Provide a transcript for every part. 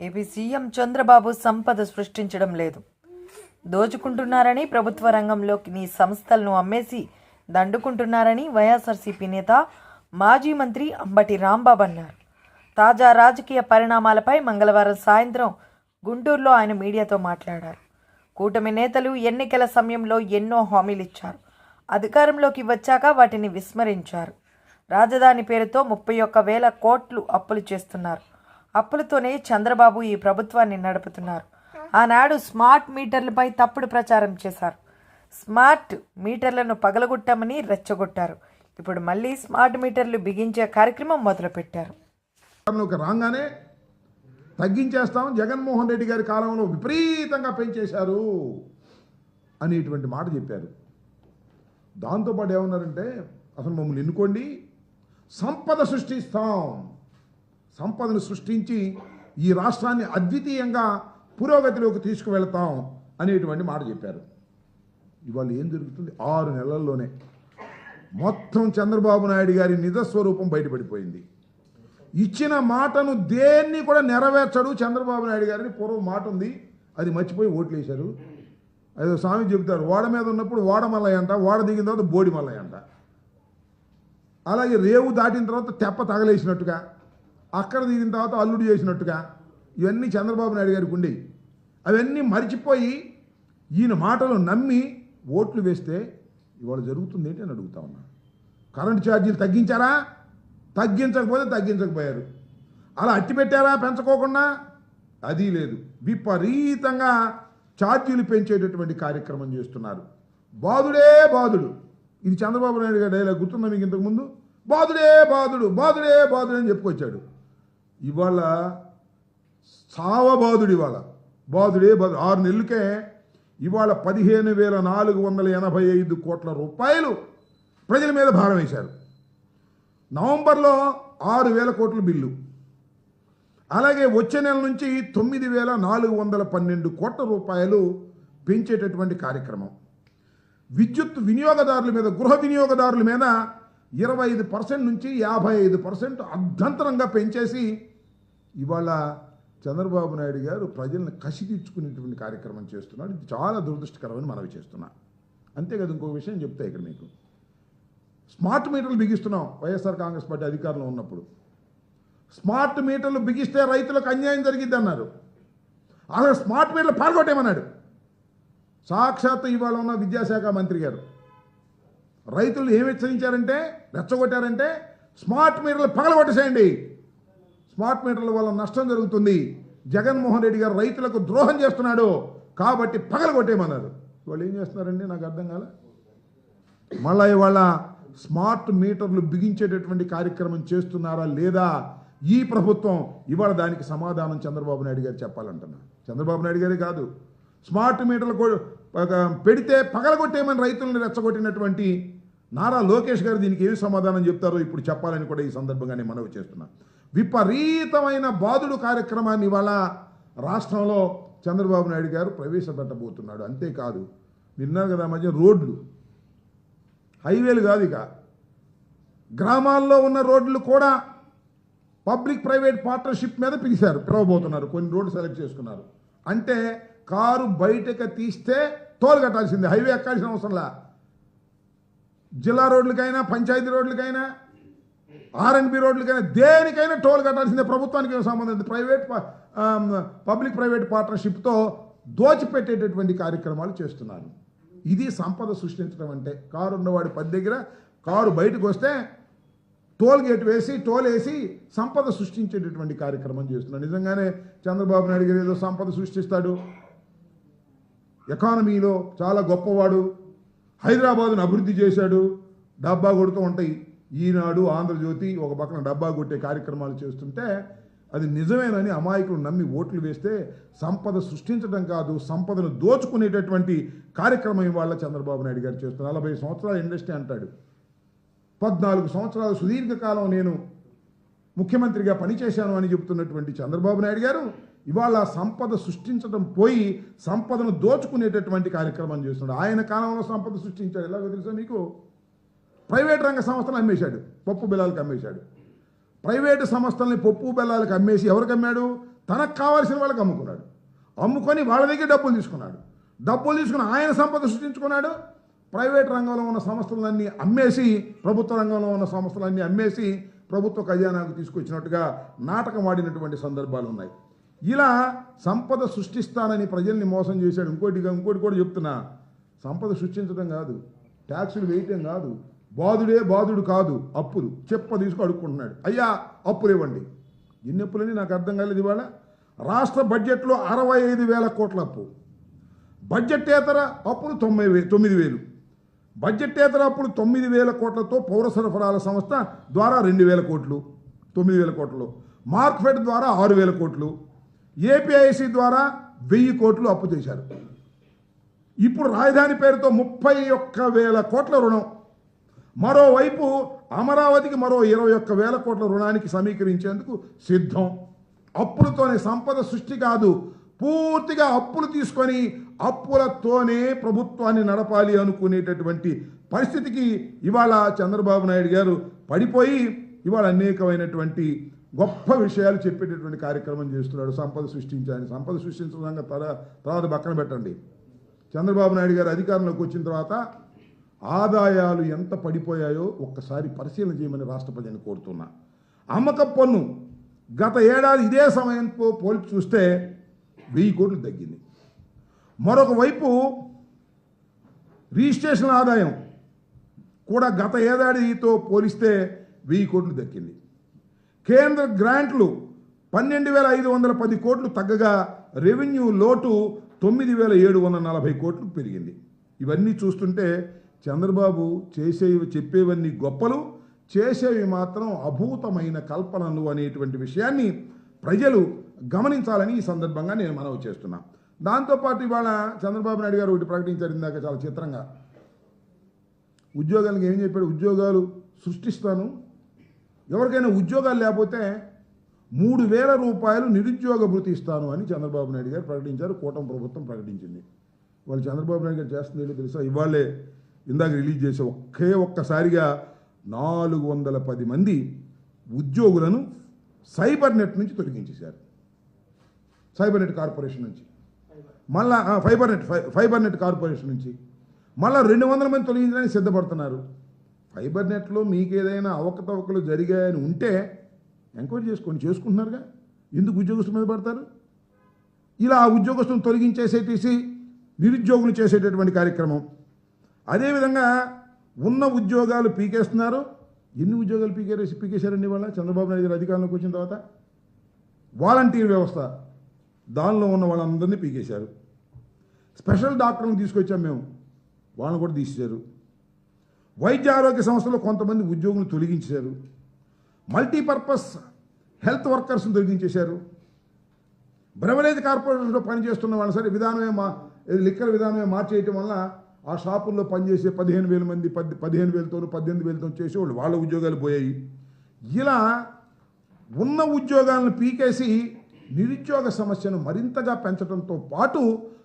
AP CM Chandrababu సంపద సృష్టించడం లేదు. దోచుకుంటున్నారని ప్రభుత్వ రంగంలోకి నీ సంస్థలను అమ్మేసి దండుకుంటున్నారని వైఎస్ఆర్సీపీ నేత మాజీ మంత్రి అంబటి రాంబాబు అన్నారు. తాజా రాజకీయ పరిణామాలపై మంగళవారం సాయంత్రం గుంటూరులో ఆయన మీడియాతో మాట్లాడారు. కూటమి నేతలు ఎన్నికల సమయంలో ఎన్నో హామీలు ఇచ్చారు. అధికారంలోకి వచ్చాక వాటిని విస్మరించారు. రాజధాని పేరుతో ముప్పై ఒక్క వేల కోట్లు అప్పులు చేస్తున్నారు. అప్పులతోనే చంద్రబాబు ఈ ప్రభుత్వాన్ని నడుపుతున్నారు. ఆనాడు స్మార్ట్ మీటర్లపై తప్పుడు ప్రచారం చేశారు. స్మార్ట్ మీటర్లను పగలగొట్టామని రెచ్చగొట్టారు. ఇప్పుడు మళ్ళీ స్మార్ట్ మీటర్లు బిగించే కార్యక్రమం మొదలుపెట్టారు. రాగానే తగ్గించేస్తాం. జగన్మోహన్ రెడ్డి గారి కాలంలో విపరీతంగా పెంచేశారు అనేటువంటి మాట చెప్పారు. దాంతోపాటు ఏమన్నారంటే అసలు మమ్మల్ని ఎన్నుకోండి. సంపద సృష్టిస్తాం. సంపదను సృష్టించి ఈ రాష్ట్రాన్ని అద్వితీయంగా పురోగతిలోకి తీసుకువెళతాం అనేటువంటి మాట చెప్పారు. ఇవాళ ఏం జరుగుతుంది? ఆరు నెలల్లోనే మొత్తం చంద్రబాబు నాయుడు గారి నిజస్వరూపం బయటపడిపోయింది. ఇచ్చిన మాటను దేన్ని కూడా నెరవేర్చడు చంద్రబాబు నాయుడు గారిని. పూర్వం మాట ఉంది అది మర్చిపోయి ఓట్లు వేశారు అదో స్వామి చెబుతారు ఓడ మీద ఉన్నప్పుడు ఓడ మల్లయ్య అంట ఓడ దిగిన తర్వాత బోడి మల్లయ్య అంట. అలాగే రేవు దాటిన తర్వాత తెప్ప తగలేసినట్టుగా అక్కడ దిగిన తర్వాత అల్లుడు చేసినట్టుగా ఇవన్నీ చంద్రబాబు నాయుడు గారికి ఉండేవి అవన్నీ మర్చిపోయి ఈయన మాటలు నమ్మి ఓట్లు వేస్తే ఇవాళ జరుగుతుంది ఏంటి అని అడుగుతా ఉన్నా. కరెంటు ఛార్జీలు తగ్గించారా? తగ్గించకపోతే తగ్గించకపోయారు. అలా అట్టి పెట్టారా పెంచుకోకుండా? అది లేదు. విపరీతంగా ఛార్జీలు పెంచేటటువంటి కార్యక్రమం చేస్తున్నారు. బాధుడే బాధుడు ఇది చంద్రబాబు నాయుడు గారి డైలాగ్ గుర్తుందా మీకు ఇంతకుముందు? బాధుడే బాధుడు బాధుడే బాధుడు అని చెప్పుకొచ్చాడు. ఇవాళ సావబాధుడు ఇవాళ. బాధుడే బాధుడు ఆరు నెలలకే ఇవాళ పదిహేను వేల నాలుగు వందల ఎనభై ఐదు కోట్ల రూపాయలు ప్రజల మీద భారం వేశారు. నవంబర్లో ఆరు వేల కోట్ల బిల్లు. అలాగే వచ్చే నెల నుంచి తొమ్మిది వేల నాలుగు వందల పన్నెండు కోట్ల రూపాయలు పెంచేటటువంటి కార్యక్రమం. విద్యుత్ వినియోగదారుల మీద గృహ వినియోగదారుల మీద ఇరవై ఐదు పర్సెంట్ నుంచి యాభై ఐదు పర్సెంట్ అర్ధంతరంగా పెంచేసి ఇవాళ చంద్రబాబు నాయుడు గారు ప్రజలను కసి తీర్చుకునేటువంటి కార్యక్రమం చేస్తున్నాడు. ఇది చాలా దురదృష్టకరమని మనవి చేస్తున్నా. అంతేకాదు ఇంకొక విషయం చెప్తా ఇక్కడ మీకు. స్మార్ట్ మీటర్లు బిగిస్తున్నాం. వైఎస్ఆర్ కాంగ్రెస్ పార్టీ అధికారంలో ఉన్నప్పుడు. స్మార్ట్ మీటర్లు బిగిస్తే రైతులకు అన్యాయం జరిగిద్ది అన్నారు అసలు స్మార్ట్ మీటర్లు పాల్గొట్టేమన్నాడు? సాక్షాత్ ఇవాళ ఉన్న విద్యాశాఖ మంత్రి గారు. రైతులు ఏమి హెచ్చరించారంటే రెచ్చగొట్టారంటే స్మార్ట్ మీటర్లు పగలగొట్టేసేయండి. స్మార్ట్ మీటర్ల వల్ల నష్టం జరుగుతుంది. జగన్మోహన్ రెడ్డి గారు రైతులకు ద్రోహం చేస్తున్నాడు. కాబట్టి పగలగొట్టేయమన్నారు. వాళ్ళు ఏం చేస్తున్నారండి? నాకు అర్థం కాలే. మళ్ళా ఇవాళ స్మార్ట్ మీటర్లు బిగించేటటువంటి కార్యక్రమం చేస్తున్నారా లేదా? ఈ ప్రభుత్వం ఇవాళ దానికి సమాధానం చంద్రబాబు నాయుడు గారు చెప్పాలంటున్నా. చంద్రబాబు నాయుడు గారే కాదు. స్మార్ట్ మీటర్లు పెడితే పగలగొట్టేమని రైతులను రెచ్చగొట్టినటువంటి నారా లోకేష్ గారు దీనికి ఏమి సమాధానం చెప్తారో ఇప్పుడు చెప్పాలని కూడా ఈ సందర్భంగా నేను మనవి చేస్తున్నా. విపరీతమైన బాధుడు కార్యక్రమాన్ని ఇవాళ రాష్ట్రంలో చంద్రబాబు నాయుడు గారు ప్రవేశపెట్టబోతున్నాడు. అంతేకాదు విన్నారు కదా మధ్య రోడ్లు. హైవేలు కాదు ఇక. గ్రామాల్లో ఉన్న రోడ్లు కూడా పబ్లిక్ ప్రైవేట్ పార్ట్నర్షిప్ మీద పిలిచారు పిలవబోతున్నారు. కొన్ని రోడ్లు సెలెక్ట్ చేసుకున్నారు. అంటే కారు బయటకు తీస్తే తోలు కట్టాల్సిందే. హైవే ఎక్కాల్సిన అవసరంలా? జిల్లా రోడ్లకైనా పంచాయతీ రోడ్లకైనా ఆర్ఎన్బి రోడ్లకైనా దేనికైనా టోల్ కట్టాల్సిందే. ప్రభుత్వానికి ఏం ప్రైవేట్ పబ్లిక్ ప్రైవేట్ పార్ట్నర్షిప్తో దోచిపెట్టేటటువంటి కార్యక్రమాలు చేస్తున్నారు. ఇది సంపద సృష్టించడం అంటే. కారు ఉన్నవాడి పది దగ్గర కారు బయటకు వస్తే టోల్ గేట్ వేసి టోల్ వేసి సంపద సృష్టించేటటువంటి కార్యక్రమం చేస్తున్నాడు నిజంగానే చంద్రబాబు నాయుడు గారు ఏదో సంపద సృష్టిస్తాడు. ఎకానమీలో చాలా గొప్పవాడు. హైదరాబాద్ను అభివృద్ధి చేశాడు. డబ్బా కొడుతూ ఉంటాయి. ఈనాడు ఆంధ్రజ్యోతి ఒక పక్కన డబ్బా కొట్టే కార్యక్రమాలు చేస్తుంటే అది నిజమేనని అమాయకులు నమ్మి ఓట్లు వేస్తే సంపద సృష్టించడం కాదు సంపదను దోచుకునేటటువంటి కార్యక్రమం ఇవాళ చంద్రబాబు నాయుడు గారు చేస్తున్నారు. నలభై సంవత్సరాల ఇండస్ట్రీ అంటాడు. పద్నాలుగు సంవత్సరాల సుదీర్ఘకాలం నేను ముఖ్యమంత్రిగా పనిచేశాను అని చెబుతున్నటువంటి చంద్రబాబు నాయుడు గారు ఇవాళ సంపద సృష్టించడం పోయి సంపదను దోచుకునేటటువంటి కార్యక్రమం చేస్తున్నాడు. ఆయన కాలంలో సంపద సృష్టించాడు. ఎలాగో తెలుసా మీకు? ప్రైవేట్ రంగ సంస్థలు అమ్మేశాడు. పప్పు బెల్లాలకు అమ్మేశాడు. ప్రైవేటు సంస్థల్ని పప్పు బెల్లాలకు అమ్మేసి ఎవరికి అమ్మాడు? తనకు కావాల్సిన వాళ్ళకి అమ్ముకున్నాడు. అమ్ముకొని వాళ్ళ దగ్గర డబ్బులు తీసుకున్నాడు. డబ్బులు తీసుకుని ఆయన సంపద సృష్టించుకున్నాడు. ప్రైవేట్ రంగంలో ఉన్న సంస్థలన్నీ అమ్మేసి ప్రభుత్వ రంగంలో ఉన్న సంస్థలన్నీ అమ్మేసి ప్రభుత్వ ఖజానాకు తీసుకొచ్చినట్టుగా నాటకం ఆడినటువంటి సందర్భాలు ఉన్నాయి. ఇలా సంపద సృష్టిస్తానని ప్రజల్ని మోసం చేశాడు. ఇంకోటి ఇంకోటి కూడా చెప్తున్నా. సంపద సృష్టించడం కాదు. ట్యాక్సులు వేయటం కాదు. బాధుడే బాధుడు కాదు. అప్పులు. చెప్ప తీసుకు అడుక్కుంటున్నాడు. అయ్యా అప్పులు ఇవ్వండి. ఎన్ని అప్పులని నాకు అర్థం కాలేదు ఇవాళ. రాష్ట్ర బడ్జెట్లో అరవై ఐదు వేల కోట్ల అప్పు. బడ్జెట్టేతర అప్పులు తొంభై వే తొమ్మిది వేలు. బడ్జెట్టేతర అప్పులు తొమ్మిది వేల కోట్లతో పౌర సరఫరాల సంస్థ ద్వారా రెండు వేల కోట్లు. తొమ్మిది వేల కోట్లు. మార్క్ఫెడ్ ద్వారా ఆరు వేల కోట్లు. ఏపీఐసి ద్వారా వెయ్యి కోట్లు అప్పు చేశారు. ఇప్పుడు రాజధాని పేరుతో ముప్పై ఒక్క వేల కోట్ల రుణం. మరోవైపు అమరావతికి మరో ఇరవై ఒక్క వేల కోట్ల రుణానికి సమీకరించేందుకు సిద్ధం. అప్పులతోనే సంపద సృష్టి కాదు పూర్తిగా అప్పులు తీసుకొని అప్పులతోనే ప్రభుత్వాన్ని నడపాలి అనుకునేటటువంటి పరిస్థితికి ఇవాళ చంద్రబాబు నాయుడు గారు పడిపోయి ఇవాళ అనేకమైనటువంటి గొప్ప విషయాలు చెప్పేటటువంటి కార్యక్రమం చేస్తున్నాడు. సంపద సృష్టించాలని సంపద సృష్టించడం తర్వాత తర్వాత పక్కన పెట్టండి. చంద్రబాబు నాయుడు గారు అధికారంలోకి వచ్చిన తర్వాత ఆదాయాలు ఎంత పడిపోయాయో ఒక్కసారి పరిశీలన చేయమని రాష్ట్ర ప్రజలను కోరుతున్నా. అమ్మక పన్ను గత ఏడాది ఇదే సమయంతో పోల్చి చూస్తే వెయ్యి కోట్లు తగ్గింది. మరొక వైపు రిజిస్ట్రేషన్ ఆదాయం కూడా గత ఏడాదితో పోలిస్తే వెయ్యి కోట్లు దక్కింది కేంద్ర గ్రాంట్లు పన్నెండు వేల ఐదు వందల పది కోట్లు తగ్గగా రెవెన్యూ లోటు తొమ్మిది వేల ఏడు వందల నలభై కోట్లు పెరిగింది. ఇవన్నీ చూస్తుంటే చంద్రబాబు చేసేవి చెప్పేవన్నీ గొప్పలు చేసేవి మాత్రం అభూతమైన కల్పనలు అనేటువంటి విషయాన్ని ప్రజలు గమనించాలని ఈ సందర్భంగా నేను మనవి చేస్తున్నా. దాంతోపాటు ఇవాళ చంద్రబాబు నాయుడు గారు ఒకటి ప్రకటించారు ఇందాక చాలా చిత్రంగా. ఉద్యోగాలకు ఏం చెప్పాడు? ఉద్యోగాలు సృష్టిస్తాను ఎవరికైనా ఉద్యోగాలు లేకపోతే మూడు వేల రూపాయలు నిరుద్యోగ భృతి ఇస్తాను అని చంద్రబాబు నాయుడు గారు ప్రకటించారు. కూటమి ప్రభుత్వం ప్రకటించింది. వాళ్ళు చంద్రబాబు నాయుడు గారు చేస్తుంది ఏంటో తెలుసా? ఇవాళే ఇందాక రిలీజ్ చేసే ఒకే ఒక్కసారిగా నాలుగు వందల పది మంది ఉద్యోగులను సైబర్ నెట్ నుంచి తొలగించేశారు. సైబర్ నెట్ కార్పొరేషన్ నుంచి. మళ్ళా fibre net fibre net corporation నుంచి. మళ్ళీ రెండు వందల మంది తొలగించడానికి సిద్ధపడుతున్నారు. ఫైబర్ నెట్లో మీకు ఏదైనా అవకతవకలు జరిగాయని ఉంటే ఎంక్వైరీ చేసుకోండి. చేసుకుంటున్నారుగా? ఎందుకు ఉద్యోగస్తుల మీద పడతారు? ఇలా ఆ ఉద్యోగస్తులను తొలగించేసేటేసి నిరుద్యోగులు చేసేటటువంటి కార్యక్రమం. అదేవిధంగా ఉన్న ఉద్యోగాలు పీకేస్తున్నారు. ఎన్ని ఉద్యోగాలు పీకేసి పీకేశారండి వాళ్ళ చంద్రబాబు నాయుడు గారు అధికారంలోకి వచ్చిన తర్వాత వాలంటీర్ వ్యవస్థ. దానిలో ఉన్న వాళ్ళందరినీ పీకేశారు. స్పెషల్ డాక్టర్లను తీసుకొచ్చాం మేము. వాళ్ళని కూడా తీసేశారు. వైద్య ఆరోగ్య సంస్థలో కొంతమంది ఉద్యోగులు తొలగించారు మల్టీపర్పస్ హెల్త్ వర్కర్స్ని తొలగించేశారు. బ్రెవరేజ్ కార్పొరేషన్లో పనిచేస్తున్న వాళ్ళు సరే విధానమే మా ఇది లిక్కర్ విధానమే మార్చేయటం వల్ల ఆ షాపుల్లో పనిచేసే పదిహేను వేల మంది పది పదిహేను వేలతో పద్దెనిమిది వేలతో చేసేవాళ్ళు. వాళ్ళ ఉద్యోగాలు పోయాయి. ఇలా ఉన్న ఉద్యోగాలను పీకేసి నిరుద్యోగ సమస్యను మరింతగా పెంచడంతో పాటు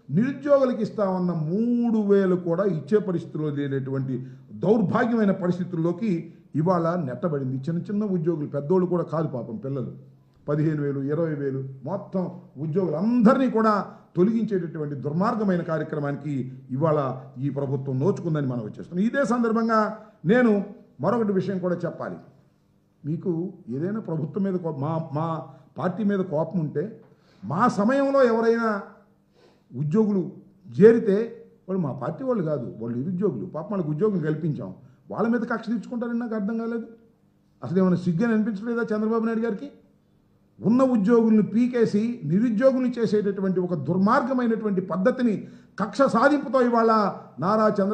నిరుద్యోగులకు ఇస్తామన్న మూడు వేలు కూడా ఇచ్చే పరిస్థితిలో లేనటువంటి దౌర్భాగ్యమైన పరిస్థితుల్లోకి ఇవాళ నెట్టబడింది. చిన్న చిన్న ఉద్యోగులు పెద్దోళ్ళు కూడా కాదు పాపం పిల్లలు. పదిహేను వేలు ఇరవై వేలు మొత్తం ఉద్యోగులందరినీ కూడా తొలగించేటటువంటి దుర్మార్గమైన కార్యక్రమానికి ఇవాళ ఈ ప్రభుత్వం నోచుకుందని మనం వచ్చేస్తున్నాం. ఇదే సందర్భంగా నేను మరొకటి విషయం కూడా చెప్పాలి. మీకు ఏదైనా ప్రభుత్వం మీద మా మా పార్టీ మీద కోపం ఉంటే మా సమయంలో ఎవరైనా ఉద్యోగులు చేరితే వాళ్ళు మా పార్టీ వాళ్ళు కాదు వాళ్ళు నిరుద్యోగులు. పాప వాళ్ళకి ఉద్యోగం కల్పించాం. వాళ్ళ మీద కక్ష తీర్చుకుంటారని నాకు అర్థం కాలేదు. అసలు ఏమైనా సిగ్గని అనిపించలేదా చంద్రబాబు నాయుడు గారికి? ఉన్న ఉద్యోగులను పీకేసి నిరుద్యోగులు చేసేటటువంటి ఒక దుర్మార్గమైనటువంటి పద్ధతిని కక్ష సాధింపుతో ఇవాళ నారా చంద్ర